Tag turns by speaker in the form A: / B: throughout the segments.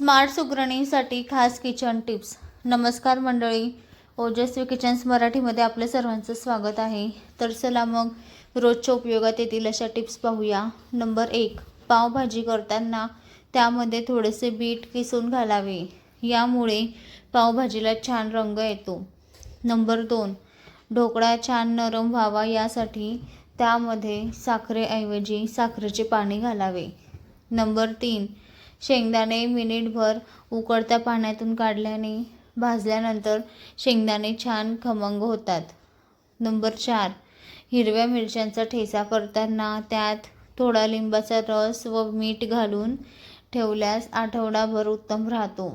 A: Smart सुगरणीसाठी खास kitchen tips. नमस्कार मंडळी. ओजस्वी किचन्स मराठीमध्ये आपलं सर्वांचं स्वागत आहे. तर चला मग रोजच्या उपयोगात येतील अशा टिप्स पाहूया. नंबर एक पावभाजी करताना त्यामध्ये थोडेसे बीट किसून घालावे. यामुळे पावभाजीला छान रंग येतो. नंबर दोन ढोकळा छान नरम व्हावा यासाठी त्यामध्ये साखरेऐवजी साखरेचे पाणी घालावे. नंबर तीन शेंगदाणे मिनिटभर उकळत्या पाण्यातून काढल्याने भाजल्यानंतर शेंगदाणे छान खमंग होतात. नंबर चार हिरव्या मिरच्यांचा ठेचा करताना त्यात थोडा लिंबाचा रस व मीठ घालून ठेवल्यास आठवडाभर उत्तम राहतो.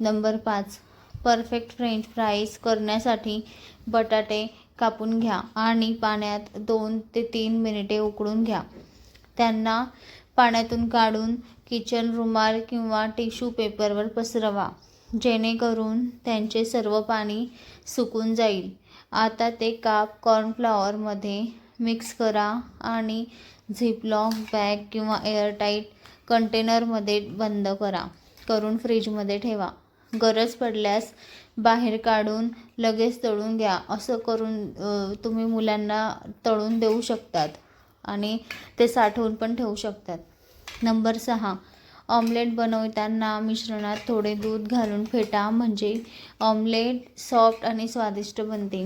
A: नंबर पाच परफेक्ट फ्रेंच फ्राईज करण्यासाठी बटाटे कापून घ्या आणि पाण्यात दोन ते तीन मिनिटे उकळून घ्या. त्यांना पाण्यातून काढून किचन रुमाल किंवा टिश्यू पेपरवर पसरवा. जेणेकरून त्यांचे सर्व पाणी सुकून जाईल. आता ते काप कॉर्नफ्लॉवरमध्ये मिक्स करा आणि झिपलॉक बॅग किंवा एअरटाईट कंटेनरमध्ये बंद करा. करून फ्रीजमध्ये ठेवा. गरज पडल्यास बाहेर काढून लगेच तळून घ्या. असं करून तुम्ही मुलांना तळून देऊ शकतात. आणि ते साठवून पण ठेवू शकतात. नंबर सहा ऑमलेट बनवताना मिश्रणात थोडे दूध घालून फेटा म्हणजे ऑमलेट सॉफ्ट आणि स्वादिष्ट बनते.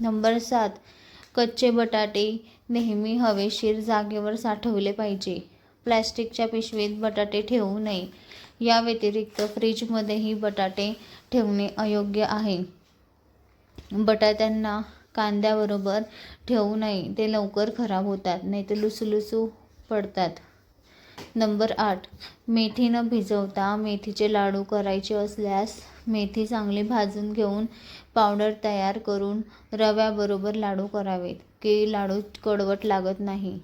A: नंबर सात कच्चे बटाटे नेहमी हवेशीर जागेवर साठवले पाहिजे. प्लॅस्टिकच्या पिशवीत बटाटे ठेवू नये. या व्यतिरिक्त फ्रीजमध्येही बटाटे ठेवणे अयोग्य आहे. बटाट्यांना कांद्याबरोबर ठेवू नये. ते लवकर खराब होतात नाहीतर लुसलुसू पडतात. नंबर आठ. मेथी न भिजवता मेथीचे लाडू करायचे असल्यास मेथी चांगली भाजून घेऊन पावडर तयार करून रव्याबरोबर लाडू करावेत की लाडू कडवट लागत नाही.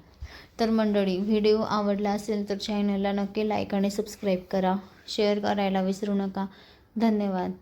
A: तर मंडळी व्हिडिओ आवडला असेल तर चॅनलला नक्की लाईक आणि सबस्क्राईब करा. शेअर करायला विसरू नका. धन्यवाद.